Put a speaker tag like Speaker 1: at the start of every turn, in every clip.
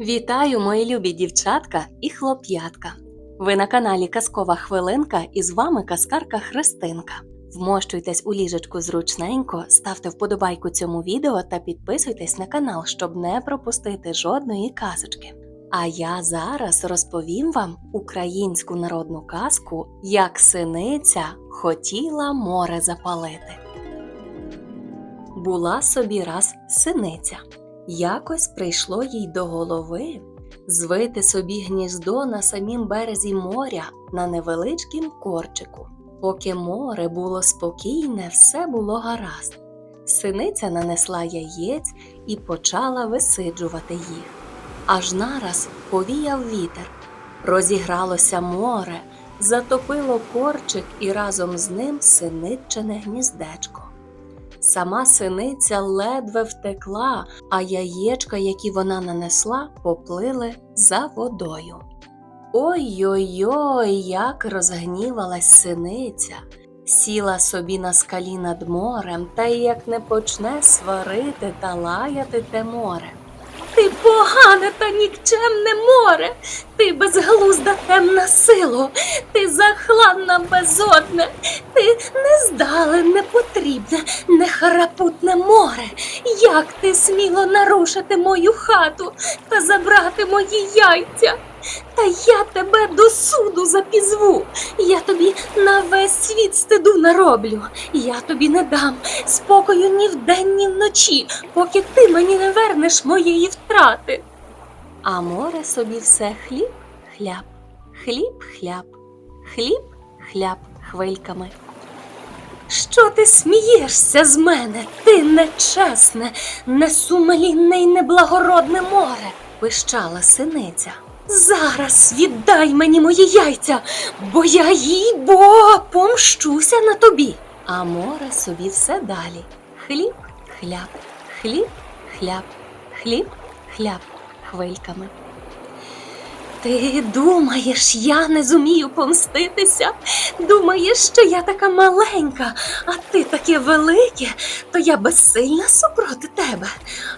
Speaker 1: Вітаю, мої любі дівчатка і хлоп'ятка. Ви на каналі Казкова Хвилинка і з вами казкарка Христинка. Вмощуйтесь у ліжечку зручненько, ставте вподобайку цьому відео та підписуйтесь на канал, щоб не пропустити жодної казочки. А я зараз розповім вам українську народну казку, як синиця хотіла море запалити. Була собі раз синиця. Якось прийшло їй до голови звити собі гніздо на самім березі моря на невеличкім корчику. Поки море було спокійне, все було гаразд. Синиця нанесла яєць і почала висиджувати їх. Аж нараз повіяв вітер, розігралося море, затопило корчик і разом з ним синиччине гніздечко. Сама синиця ледве втекла, а яєчка, які вона нанесла, поплили за водою. Ой-ой-ой, як розгнівалась синиця, сіла собі на скалі над морем та як не почне сварити та лаяти те море. Погане та нікчемне море, ти безглузда темна сило, ти захланна безодне, ти нездале, непотрібне, нехарапутне море. Як ти сміло нарушити мою хату та забрати мої яйця? Та я тебе до суду запізву. Я тобі на весь світ стиду нароблю. Я тобі не дам спокою ні вдень, ні вночі, поки ти мені не вернеш моєї втрати. А море собі все хліб, хляб, хліб, хляб, хліб, хляб хвильками. Що ти смієшся з мене, ти нечесне, несумлінне й неблагородне море, пищала синиця. Зараз віддай мені мої яйця, бо я їй бо помщуся на тобі. А море собі все далі. Хліб, хляб, хліб, хляб, хліб, хляб хвильками. Ти думаєш, я не зумію помститися? Думаєш, що я така маленька, а ти таке велике, то я безсильна супроти тебе.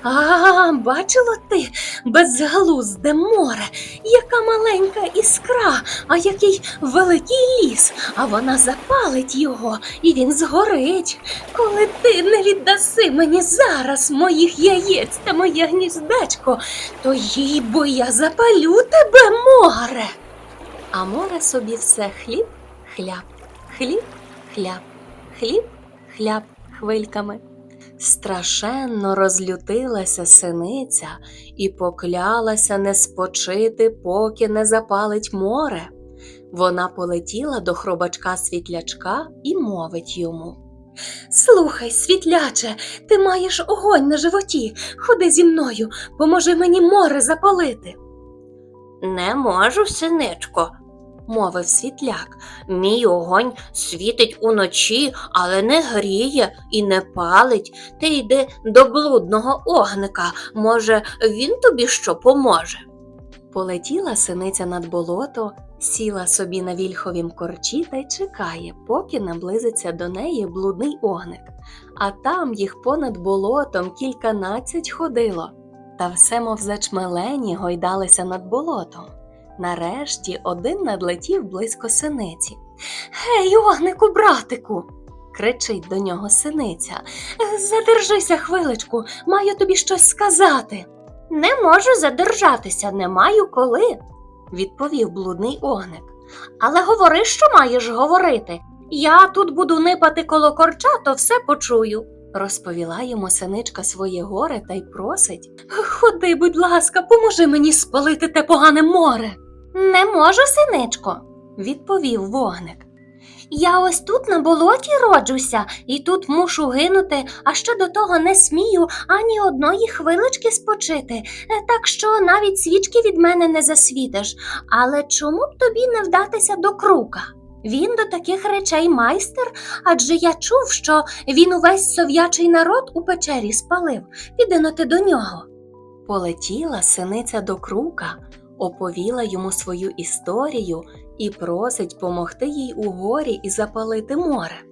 Speaker 1: А, бачила ти безглузде море, яка маленька іскра, а який великий ліс, а вона запалить його, і він згорить. Коли ти не віддаси мені зараз моїх яєць та моє гніздечко, то їй бо я запалю тебе, море. А море собі все хліб, хляб, хліб, хляб, хліб, хляб хвильками. Страшенно розлютилася синиця і поклялася не спочити, поки не запалить море. Вона полетіла до хробачка світлячка і мовить йому. Слухай, світляче, ти маєш огонь на животі. Ходи зі мною, поможи мені море запалити. Не можу, синичко, мовив світляк. Мій огонь світить уночі, але не гріє і не палить. Ти йди до блудного огника. Може, він тобі що поможе. Полетіла синиця над болото, сіла собі на вільховім корчі та й чекає, поки наблизиться до неї блудний огник. А там їх понад болотом кільканадцять ходило, та все, мов зачмелені, гойдалися над болотом. Нарешті один надлетів близько синиці. Гей, огнику, братику. кричить до нього синиця. Задержися хвилечку, маю тобі щось сказати. Не можу задержатися, не маю коли, відповів блудний огник. Але говори, що маєш говорити. Я тут буду нипати коло корча, то все почую. Розповіла йому синичка своє горе та й просить Ходи, будь ласка, поможи мені спалити те погане море. Не можу, синичко, відповів вогник. Я ось тут на болоті роджуся і тут мушу гинути, а ще до того не смію ані одної хвилички спочити, Е, так що навіть свічки від мене не засвітиш. Але чому б тобі не вдатися до крука? Він до таких речей майстер, адже я чув, що він увесь сов'ячий народ у печері спалив. Піди но ти до нього. Полетіла синиця до крука, оповіла йому свою історію і просить помогти їй у горі і запалити море.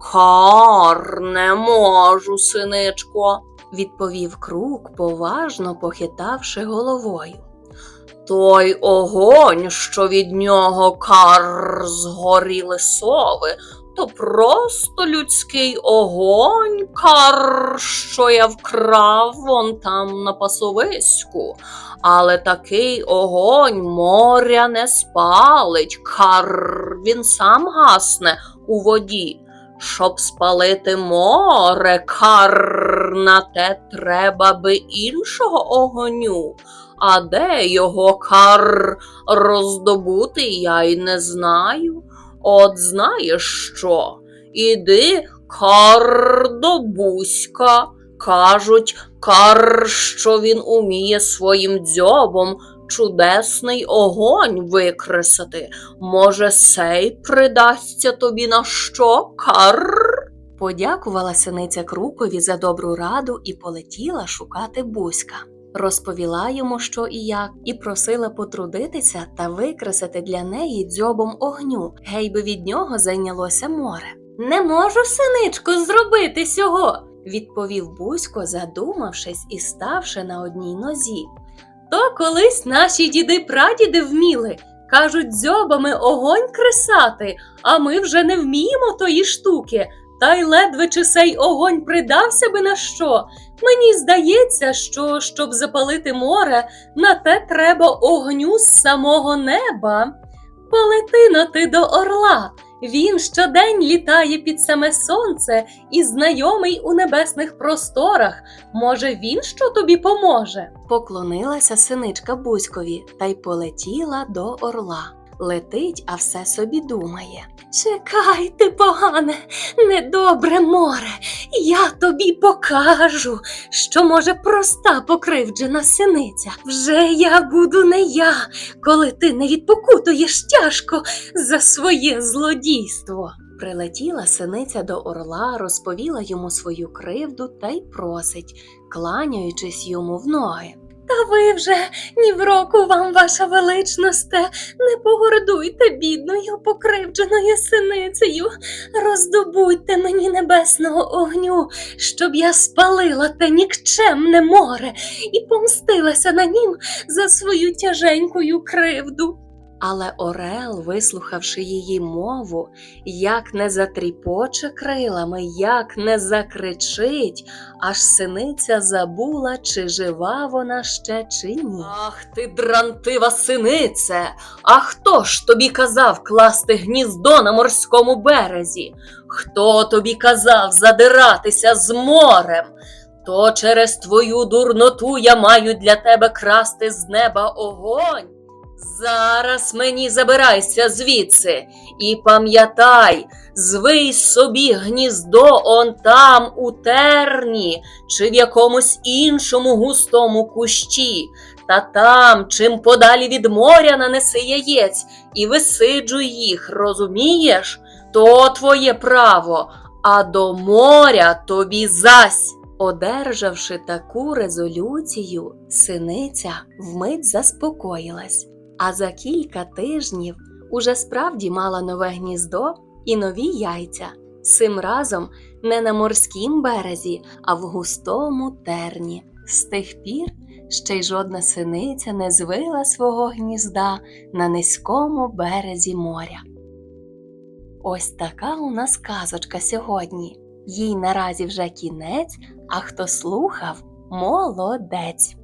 Speaker 1: Хар, не можу, синичко, відповів крук, поважно похитавши головою. Той огонь, що від нього кар згоріли сови, то просто людський огонь, кар, що я вкрав вон там на пасовиську. Але такий огонь моря не спалить, кар він сам гасне у воді. Щоб спалити море, кар на те треба би іншого огоню. А де його кар роздобути, я й не знаю. От знаєш що? Іди кар до бузька. Кажуть, кар, що він уміє своїм дзьобом чудесний огонь викресати. Може, сей придасться тобі на що? Кар? Подякувала синиця Крукові за добру раду і полетіла шукати бузька. Розповіла йому, що і як, і просила потрудитися та викресити для неї дзьобом огню, гей би від нього зайнялося море. Не можу, синичко, зробити сього, відповів Бузько, задумавшись і ставши на одній нозі. То колись наші діди прадіди вміли. Кажуть, дзьобами огонь кресати, а ми вже не вміємо тої штуки. Та й ледве чи сей огонь придався би на що. Мені здається, що щоб запалити море, на те треба огню з самого неба. Полети но ти до орла. Він щодень літає під саме сонце і знайомий у небесних просторах. Може, він що тобі поможе? Поклонилася синичка Бузькові та й полетіла до орла. Летить, а все собі думає. Чекай, ти погане, недобре море, я тобі покажу, що може проста покривджена синиця. Вже я буду не я, коли ти не відпокутуєш тяжко за своє злодійство. Прилетіла синиця до орла, розповіла йому свою кривду та й просить, кланяючись йому в ноги. Та ви вже ні в року вам, ваша величносте, не погордуйте бідною покривдженою синицею. Роздобудьте мені небесного огню, щоб я спалила те нікчемне море і помстилася на нім за свою тяженькою кривду. Але Орел, вислухавши її мову, як не затріпоче крилами, як не закричить, аж синиця забула, чи жива вона ще, чи ні. Ах ти, дрантива синице! А хто ж тобі казав класти гніздо на морському березі? Хто тобі казав задиратися з морем? То через твою дурноту я маю для тебе красти з неба огонь. Зараз мені забирайся звідси і пам'ятай, звий собі гніздо он там у терні чи в якомусь іншому густому кущі, та там, чим подалі від моря нанеси яєць і висиджуй їх, розумієш? То твоє право, а до моря тобі зась. Одержавши таку резолюцію, синиця вмить заспокоїлась, а за кілька тижнів уже справді мала нове гніздо і нові яйця. Цим разом не на морськім березі, а в густому терні. З тих пір ще й жодна синиця не звила свого гнізда на низькому березі моря. Ось така у нас казочка сьогодні. Їй наразі вже кінець, а хто слухав молодець.